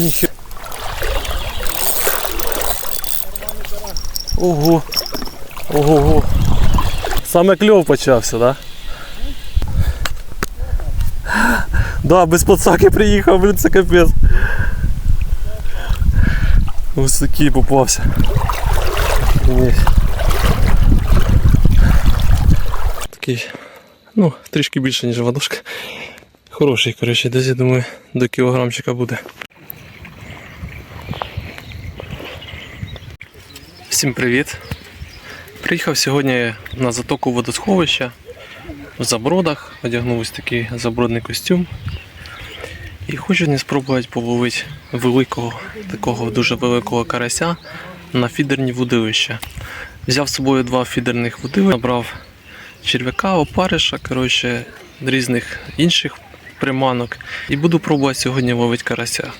Ніхі. Ого. Ого. Саме кльов почався, да? Да, без подсаки приїхав, блін, це капець. Ось такий попався. Такий, ну, трішки більше, ніж ладошка. Хороший, коротше, десь я думаю, до кілограмчика буде. Всім привіт! Приїхав сьогодні на затоку водосховища в забродах, одягнув ось такий забродний костюм. І хочу сьогодні спробувати половити великого, такого дуже великого карася на фідерні вудилища. Взяв з собою два фідерних вудилища, набрав черв'яка, опариша, коротше, різних інших приманок. І буду пробувати сьогодні ловити карася.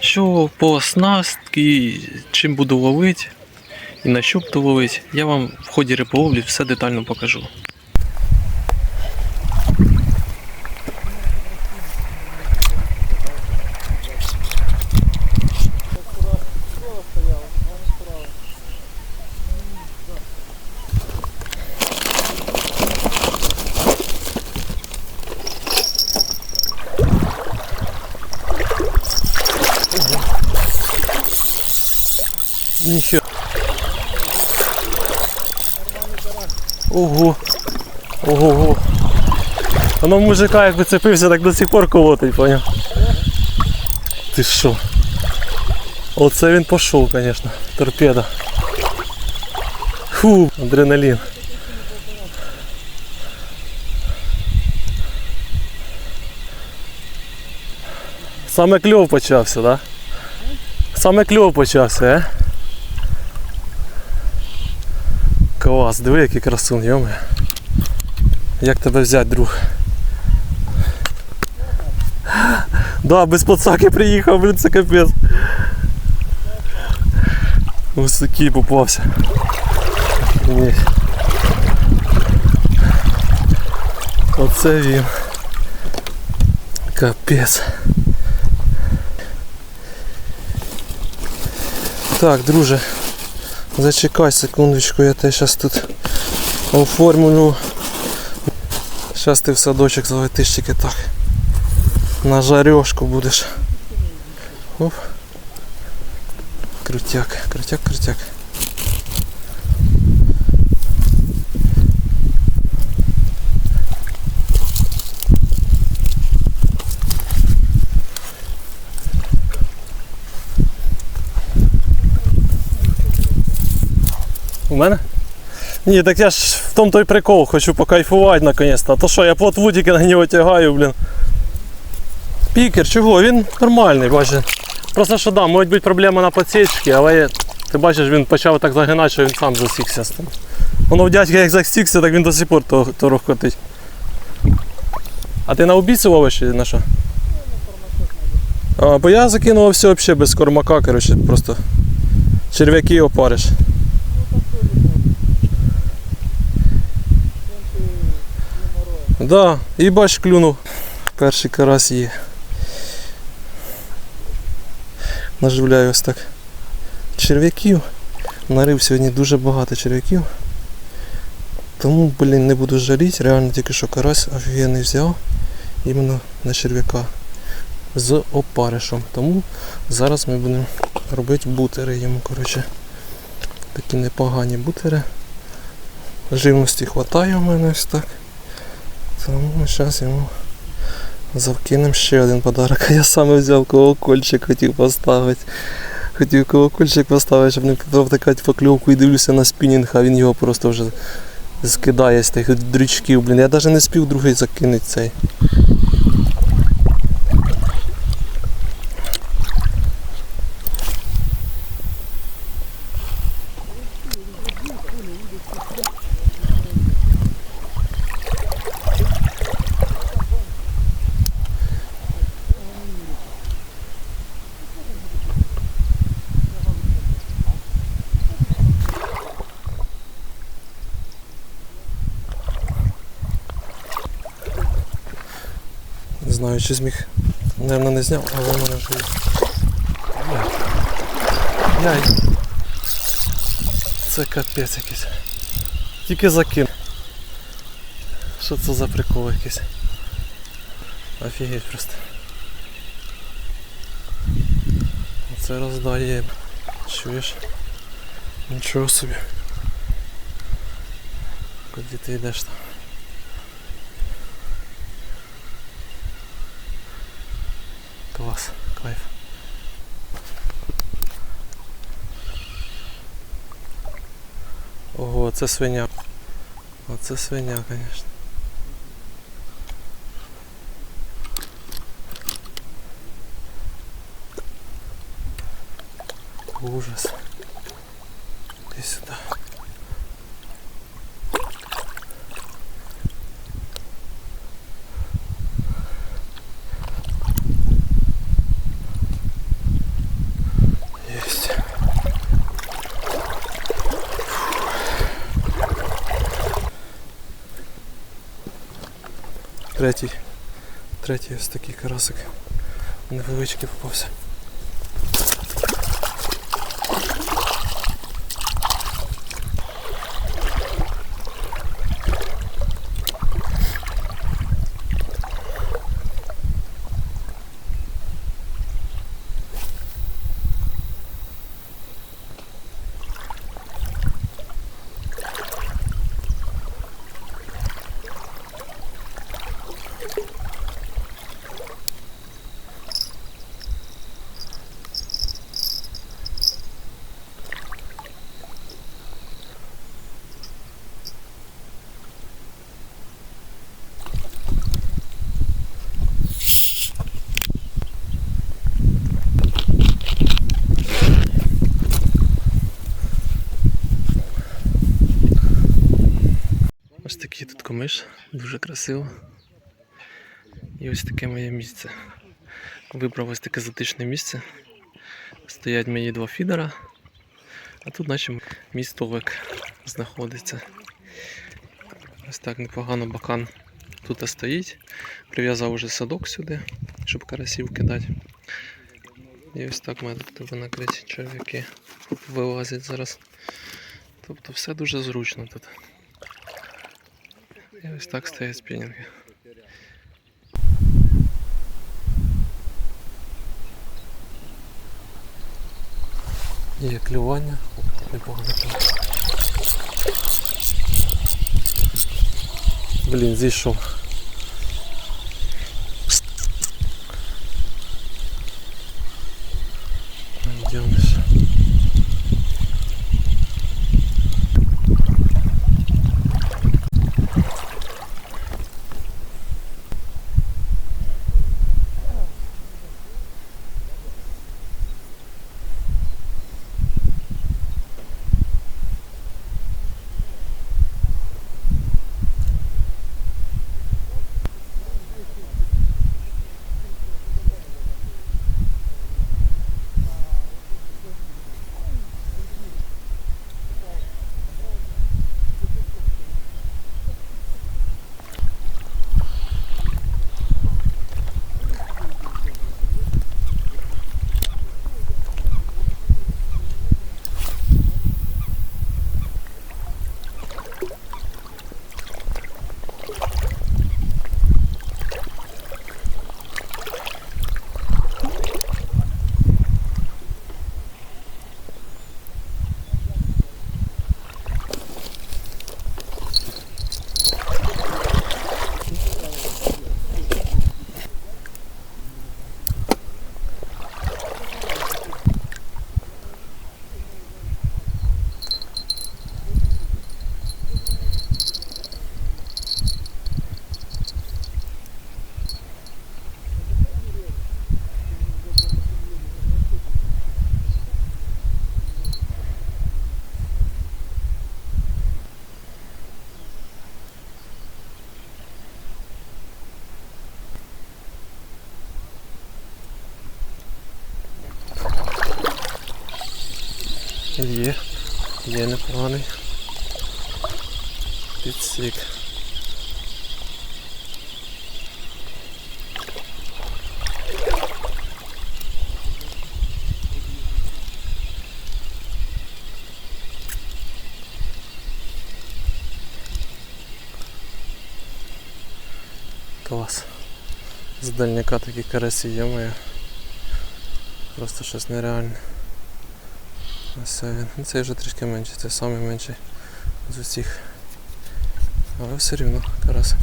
Що по оснастки, чим буду ловити і на що буду ловити, я вам в ході риболовлі все детально покажу. Ніхера. Ого. Ого. Воно в мужика як вицепився, так до сих пор колотить, поняв? Ти що? Оце він пішов, звісно. Торпеда. Фу, адреналін. Саме кльов почався, так? Да? Саме кльов почався, е? Клас, диви, який красун, йоме. Як тебе взяти, друг? Да, без подсаки приїхав, блін, це капець. Ось такий попався. Оце він. Капець. Так, друже, зачекай секундочку, я тебе зараз тут оформлю. Зараз ти в садочок залетиш тільки так. На жарешку будеш. Оп. Крутяк, крутяк, крутяк. Мене? Ні, так я ж в тому той прикол, хочу покайфувати наконець-то. А то що, я плот вудики на нього тягаю, блін. Пікер, чого? Він нормальний, бачиш. Просто що да, може бути проблема на подсічці, але ти бачиш, він почав так загинати, що він сам засікся з тим. Воно в дядька як засікся, так він до сих пор то, то. А ти на убійцю ловиш чи на що? А, бо я закинув все взагалі без кормака, коротше, просто черв'яки опариш. Да, і бач клюнув. Перший карась є. Наживляю ось так черв'яків. Нарив сьогодні дуже багато черв'яків. Тому, блін, не буду жаліти. Реально тільки що карась офігенний взяв. Іменно на черв'яка. З опаришем. Тому зараз ми будемо робити бутери йому. коротше. Такі непогані бутери. Живності вистачає у мене ось так. Тому ми зараз йому завкинемо ще один подарок. А я саме взяв колокольчик, хотів поставити. Хотів колокольчик поставити, щоб не провтикати покльовку і дивлюся на спінінг, а він його просто вже скидає з тих дрючків. Блін, я навіть не спів другий закинути цей. Не знаю, зміг Наверно, не зняв, але в мене вже є. Яй. Це капець якийсь. Тільки закинув. Що це за прикол якийсь? Офігеть просто. Це роздає. Чуєш? Нічого собі. Куди ти йдеш там? Клас, кайф. Ого, це свиня. Оце свиня, звісно. Ужас. Иди сюда. Третій. Третій ось такий карасик. Невеличкий попався. Ось комиш, дуже красиво. І ось таке моє місце. Вибрав ось таке затишне місце. Стоять мої два фідера, а тут наче мій столик знаходиться. Ось так непогано бакан тут стоїть. Прив'язав уже садок сюди, щоб карасів кидати. І ось так мене тут накриті черв'яки вилазять зараз. Тобто все дуже зручно тут. І ось так стоять спінінги. Є клювання, непогано клювання. Блін, зійшов. Найдемиш. Є, є непоганий підсік. Клас. З дальняка такі карасі є моя. Просто щось нереальне. Ось він. Цей вже трішки менший, це найменший менший з усіх. Але все рівно карасик.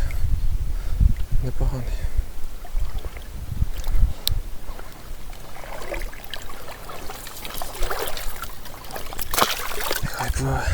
Непоганий. Нехай пливе.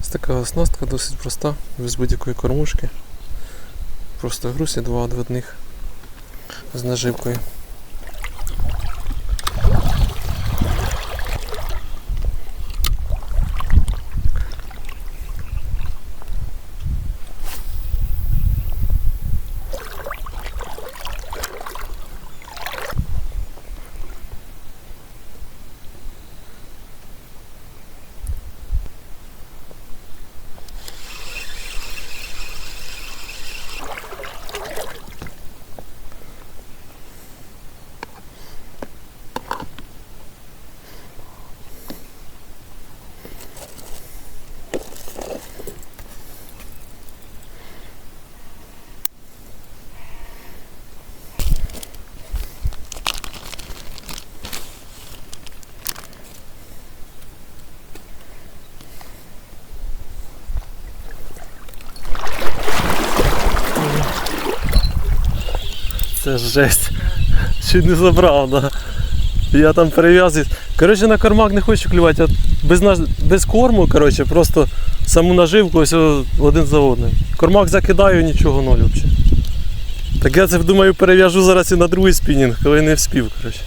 Ось оснастка досить проста, без будь-якої кормушки. Просто грусі два одводних з наживкою. Жесть. Чуть не забрав, да. Я там перев'язую. Коротше, на кормак не хочу клювати, а без, наж- без корму, коротше, просто саму наживку ось один за одним. Кормак закидаю, нічого ноль взагалі. Так я це думаю перев'яжу зараз і на другий спінінг, коли не вспів, коротше.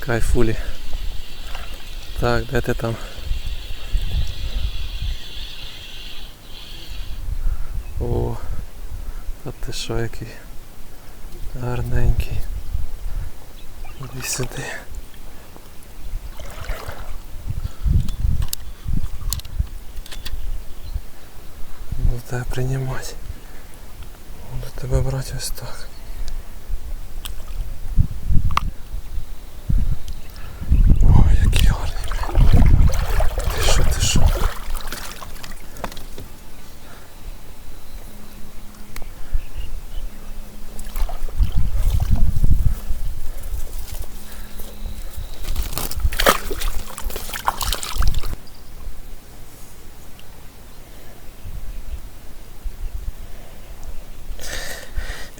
Кайфулі. Так, де ти там? А ти що який гарненький. Іди сюди. Буду тебе приймати. Буду тебе брати ось так. Ой, який гарний, блін. Ти що, ти що?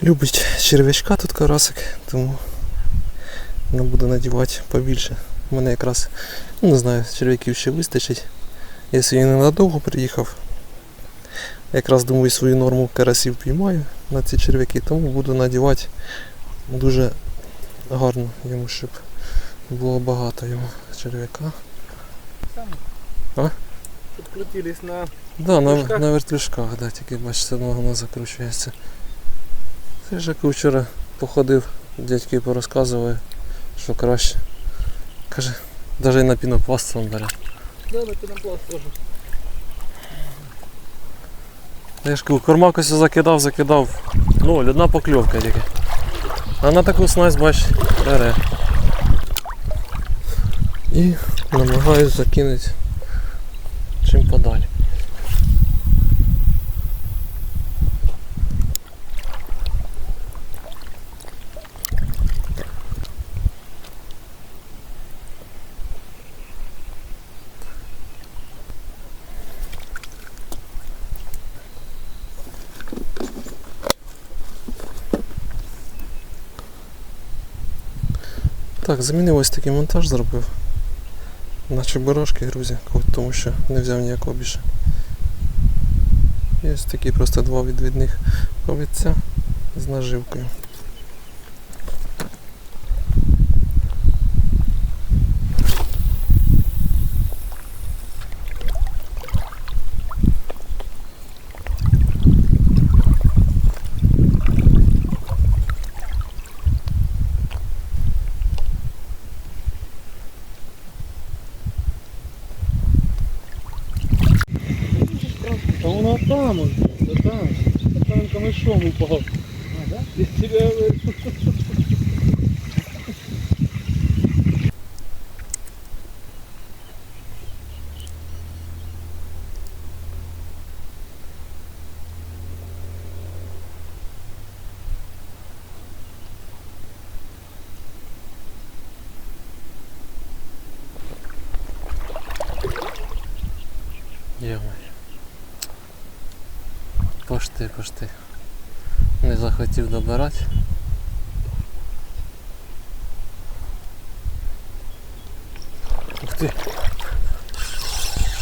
Любить черв'ячка тут карасик, тому не буду надівати побільше. У мене якраз, ну не знаю, черв'яків ще вистачить. Я сьогодні ненадовго приїхав. Якраз думаю свою норму карасів піймаю на ці черв'яки, тому буду надівати дуже гарно йому, щоб було багато йому черв'яка. А? Подкрутились на... Да, на, на вертлюжках, да, тільки бачите, воно закручується. Ж як вчора походив, дядьки порозказували, що краще. Каже, навіть на пінопласт він бере. Да, на пенопласт тоже. Я ж кажу, кормак ось закидав, закидав. Ну, одна покльовка тільки. А на таку снасть, бач, бере. І намагаюсь закинути чим подалі. Так, замінив ось такий монтаж зробив. Наче борошки, грузі, тому що не взяв ніякого більше. І ось такі просто два відвідних повідця з наживкою. vous parle. Ah, Не захотів добирати. Ух ти.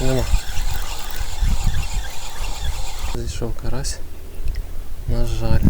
Нема. Зійшов карась. На жаль.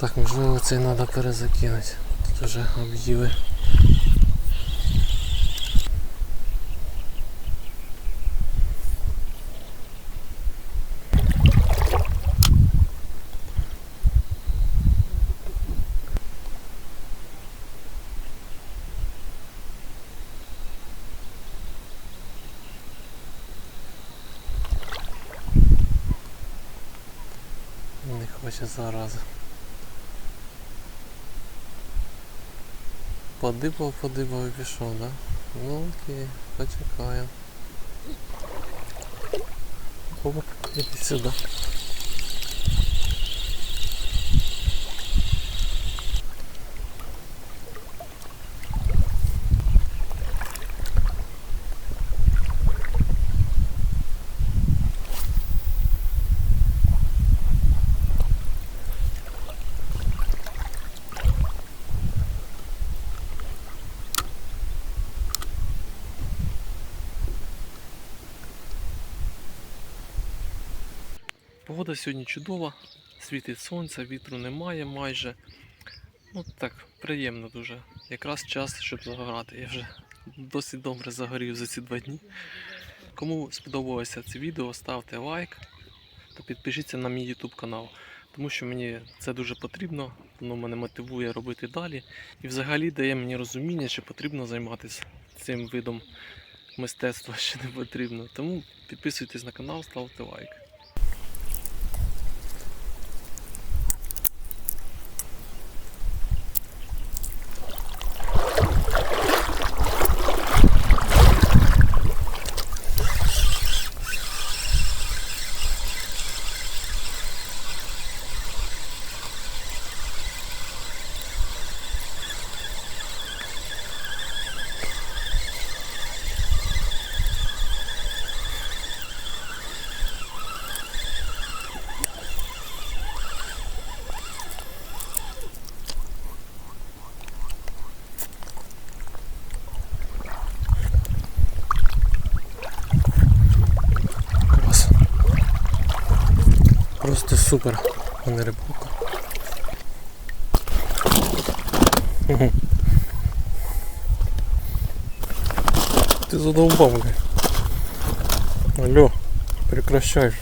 Так, можливо цей треба перезакинути. Тут вже об'їли. Не зараза. Подибав, подибав і пішов, да? Ну окей, почекаємо. Опа, іди сюди. Погода сьогодні чудова, світить сонце, вітру немає майже. Ну так, приємно дуже. Якраз час, щоб загорати. Я вже досить добре загорів за ці два дні. Кому сподобалося це відео, ставте лайк та підпишіться на мій YouTube канал, тому що мені це дуже потрібно, воно мене мотивує робити далі. І взагалі дає мені розуміння, чи потрібно займатися цим видом мистецтва, чи не потрібно. Тому підписуйтесь на канал, ставте лайк. Клас. Просто супер, а не рибалка. Мгм. Ти задовбав мене. Алло, прекращай.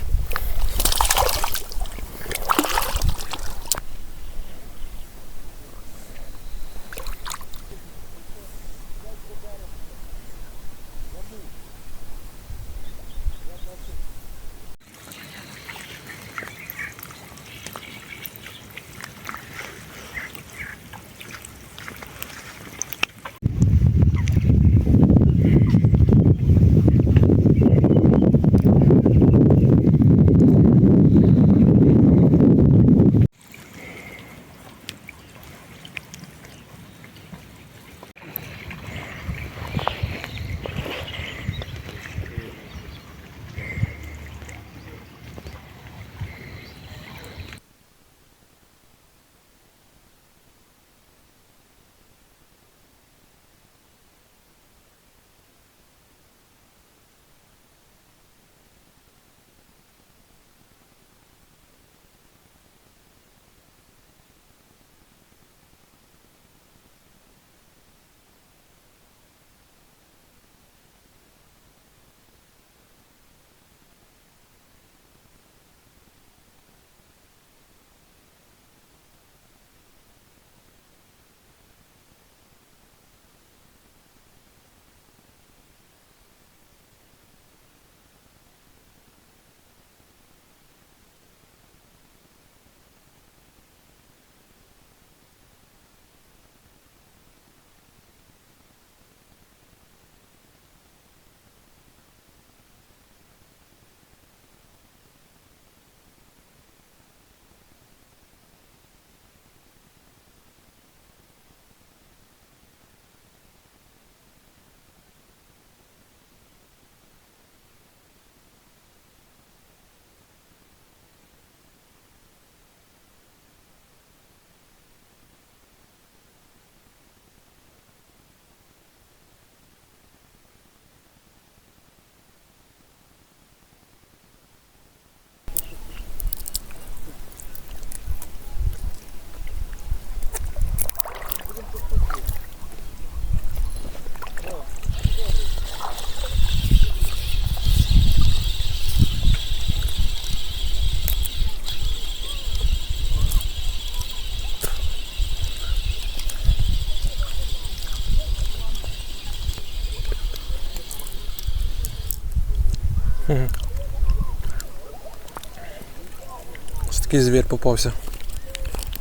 Такий звір попався.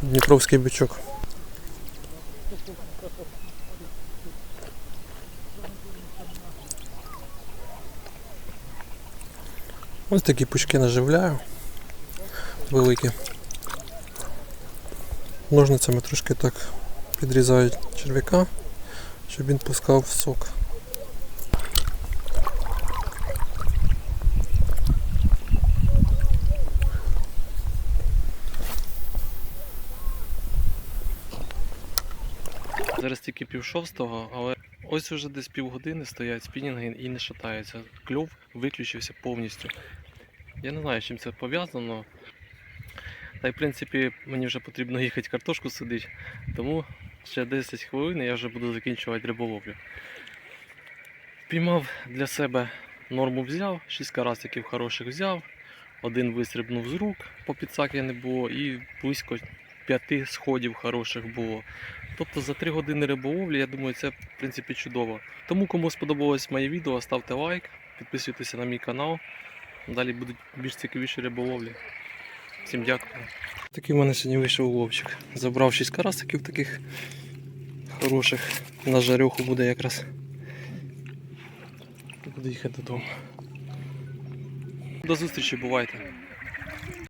Дніпровський бичок. Ось такі пучки наживляю. Великі. Ножницями трошки так підрізаю черв'яка, щоб він пускав сок. Зараз тільки пів шостого, але ось уже десь півгодини стоять спінінги і не шатаються. Кльов виключився повністю. Я не знаю, з чим це пов'язано. Та й в принципі мені вже потрібно їхати картошку садити, тому ще 10 хвилин я вже буду закінчувати риболовлю. Піймав для себе норму взяв, 6 карасиків хороших взяв, один вистрибнув з рук, по підсаки не було, і близько 5 сходів хороших було. Тобто за 3 години риболовлі, я думаю, це в принципі чудово. Тому кому сподобалось моє відео, ставте лайк, підписуйтесь на мій канал. Далі будуть більш цікавіші риболовлі. Всім дякую. Такий в мене сьогодні вийшов ловчик. Забрав 6 карасиків таких хороших. На жарюху буде якраз. Буду їхати додому. До зустрічі, бувайте.